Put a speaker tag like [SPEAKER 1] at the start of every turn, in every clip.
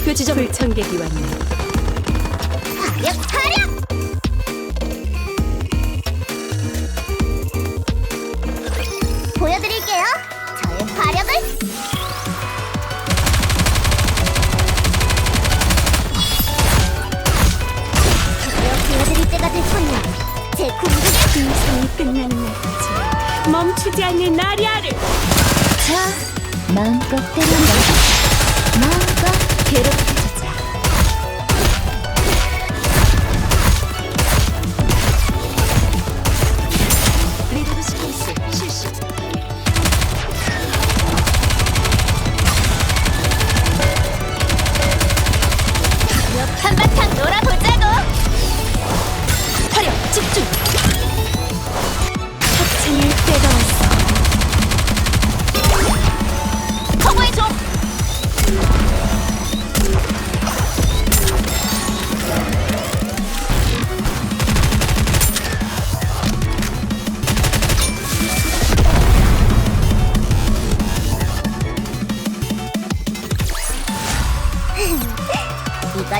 [SPEAKER 1] 목표 지점. 불청객이 왔네.
[SPEAKER 2] 화력 화력 보여드릴게요. 저의 화력을. 드디어 보여드릴 때가 됐군요. 제 궁극의
[SPEAKER 1] 인생이 끝나는 날까지 멈추지 않는 나리아를.
[SPEAKER 2] 자 마음껏 때려봐 마음껏 괴롭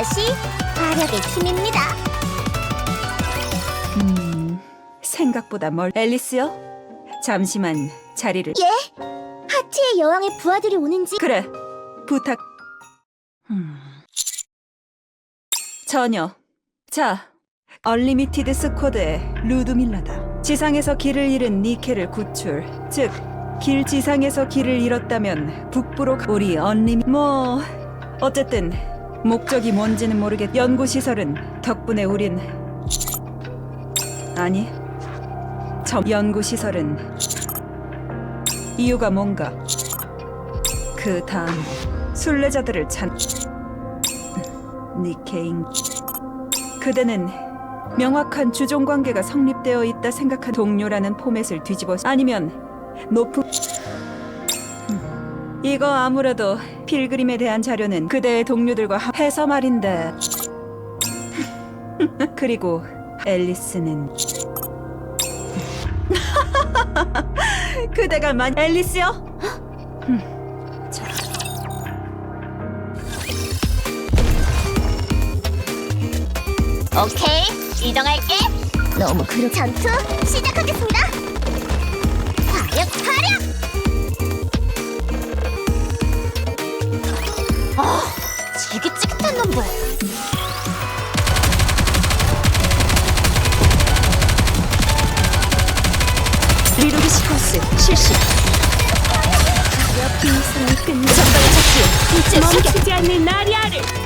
[SPEAKER 2] 것이 화력의 힘입니다.
[SPEAKER 3] 음, 생각보다 멀. 앨리스요? 잠시만 자리를.
[SPEAKER 2] 예? 하트의 여왕의 부하들이 오는지
[SPEAKER 3] 그래, 부탁. 음. 전혀. 자, 얼리미티드 스쿼드의 루드밀라다. 지상에서 길을 잃은 니케를 구출. 즉, 길 지상에서 길을 잃었다면 북부로 가- 우리 얼리미. 뭐 어쨌든 목적이 뭔지는 모르겠. 연구 시설은 덕분에 우린 아니. 저 연구 시설은 이유가 뭔가. 그 다음 순례자들을 찬 니케인 그대는 명확한 주종 관계가 성립되어 있다 생각한 동료라는 포맷을 뒤집어 아니면 높은 음, 이거 아무래도 필그림에 대한 자료는 그대의 동료들과 합- 해서 말인데. 그리고 앨리스는 그대가 만 앨리스요?
[SPEAKER 2] 오케이 이동할게. 너무 그렇 전투 시작하겠습니다. 화력 화력 지긋지긋한 놈들
[SPEAKER 1] 리더브 시퀀스 실시. 인생이 끝나는 적당히 착수. 일제 멈추지 않는 나리아를.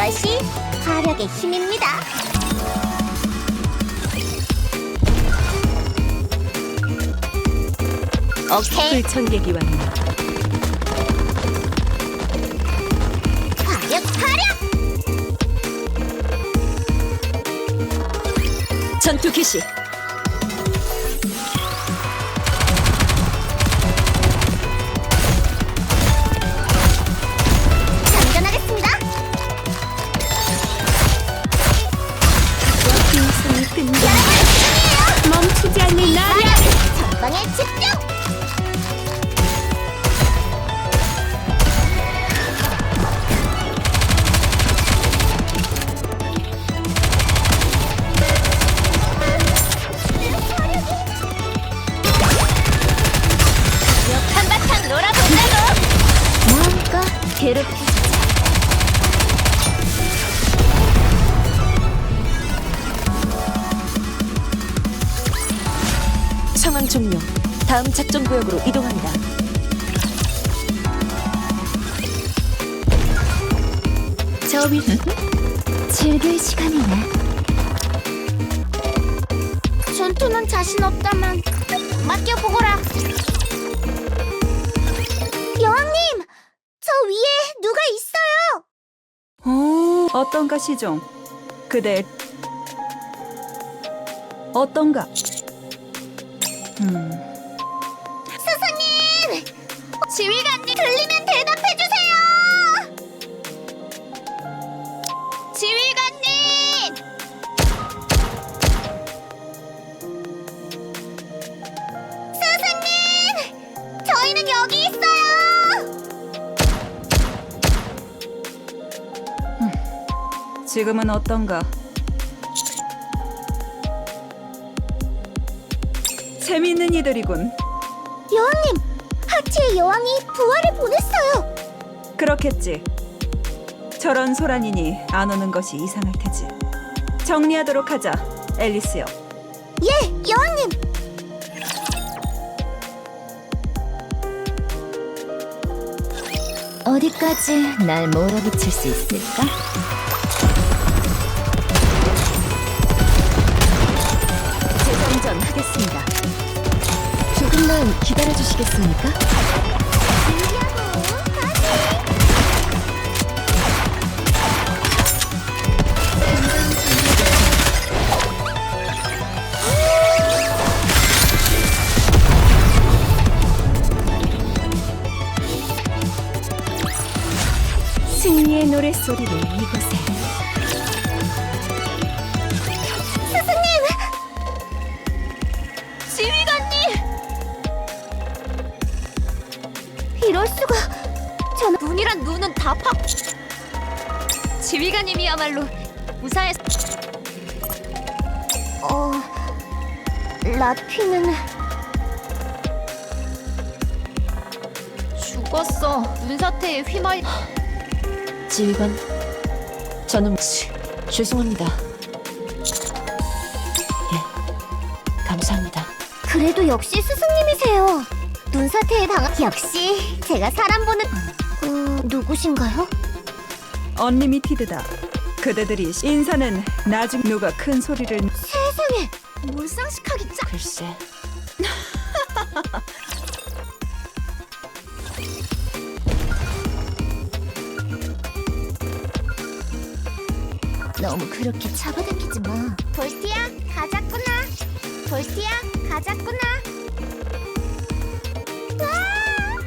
[SPEAKER 2] 이것이 화력의 힘입니다 오케이
[SPEAKER 1] 불청객이 왔네.
[SPEAKER 2] 화력 화력
[SPEAKER 1] 전투 개시. 종료. 다음 작전 구역으로 이동합니다.
[SPEAKER 2] 저 위... 즐길 시간이네 전투는 자신 없다만 맡겨보거라 여왕님! 저 위에 누가 있어요!
[SPEAKER 3] 오, 어떤가 시종. 그대 어떤가? 음,
[SPEAKER 2] 스승님! 지휘관님 들리면 대답해주세요! 지휘관님! 스승님! 저희는 여기 있어요!
[SPEAKER 3] 지금은 어떤가? 재밌는 이들이군.
[SPEAKER 2] 여왕님! 하치의 여왕이 부활을 보냈어요!
[SPEAKER 3] 그렇겠지. 저런 소란이니 안 오는 것이 이상할 테지. 정리하도록 하자, 앨리스요.
[SPEAKER 2] 예, 여왕님!
[SPEAKER 4] 어디까지 날 몰아붙일 수 있을까? 조금만 기다려 주시겠습니까?
[SPEAKER 2] 준비하고 다시!
[SPEAKER 1] 승리의 노랫소리를 이곳에
[SPEAKER 2] 눈이란 눈은 다 파... 지휘관님이야말로 무사했... 어... 라피는... 죽었어. 눈사태에 휘말...
[SPEAKER 4] 지휘관, 저는 치, 죄송합니다. 예, 감사합니다.
[SPEAKER 2] 그래도 역시 스승님이세요. 눈사태에 당한 역시 제가 사람 보는 음, 누구신가요?
[SPEAKER 3] 언리미티드다. 그대들이 인사는 나중 누가 큰 소리를
[SPEAKER 2] 세상에 몰상식하기 짜.
[SPEAKER 4] 글쎄,
[SPEAKER 2] 너무 그렇게 잡아당기지 마. 볼티야 가자꾸나. 볼티야 가자꾸나.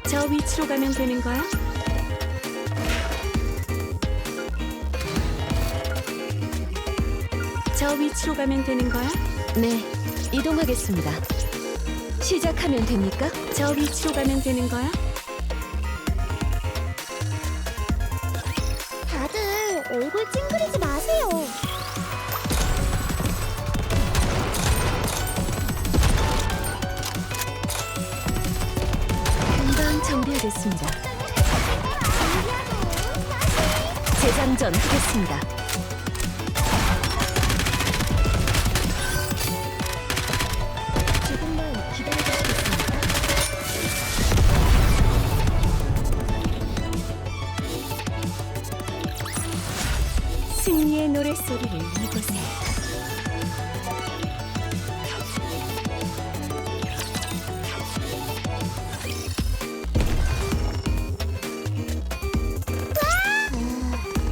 [SPEAKER 1] 저 위치로 가면 되는 거야? 저 위치로 가면 되는 거야?
[SPEAKER 4] 네, 이동하겠습니다. 시작하면 됩니까?
[SPEAKER 1] 저 위치로 가면 되는 거야?
[SPEAKER 2] 다들 얼굴 찡그리지 마세요.
[SPEAKER 4] 금방 정리하겠습니다. 재장전 하겠습니다.
[SPEAKER 1] 노랫소리를 이곳에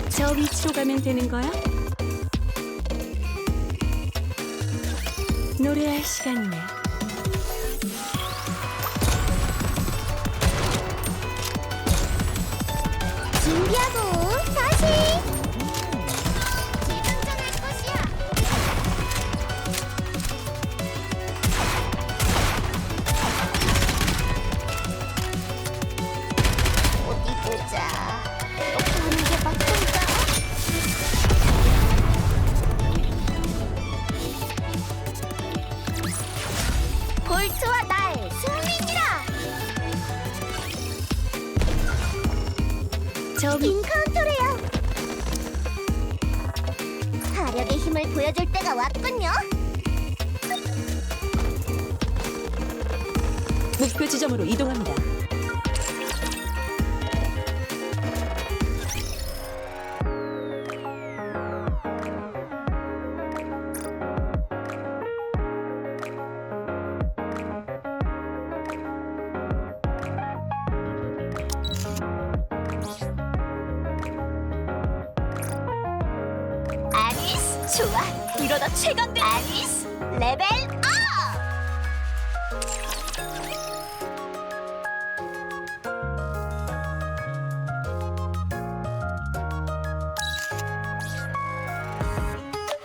[SPEAKER 1] 저 위치로 가면 되는 거야? 노래할 시간이네.
[SPEAKER 2] 볼트와 나의 승리니라.
[SPEAKER 1] 저 위,
[SPEAKER 2] 인카운터래요. 화력의 힘을 보여줄 때가 왔군요.
[SPEAKER 4] 목표 지점으로 이동합니다.
[SPEAKER 2] 좋아, 이러다 최강대 아니스 레벨 업!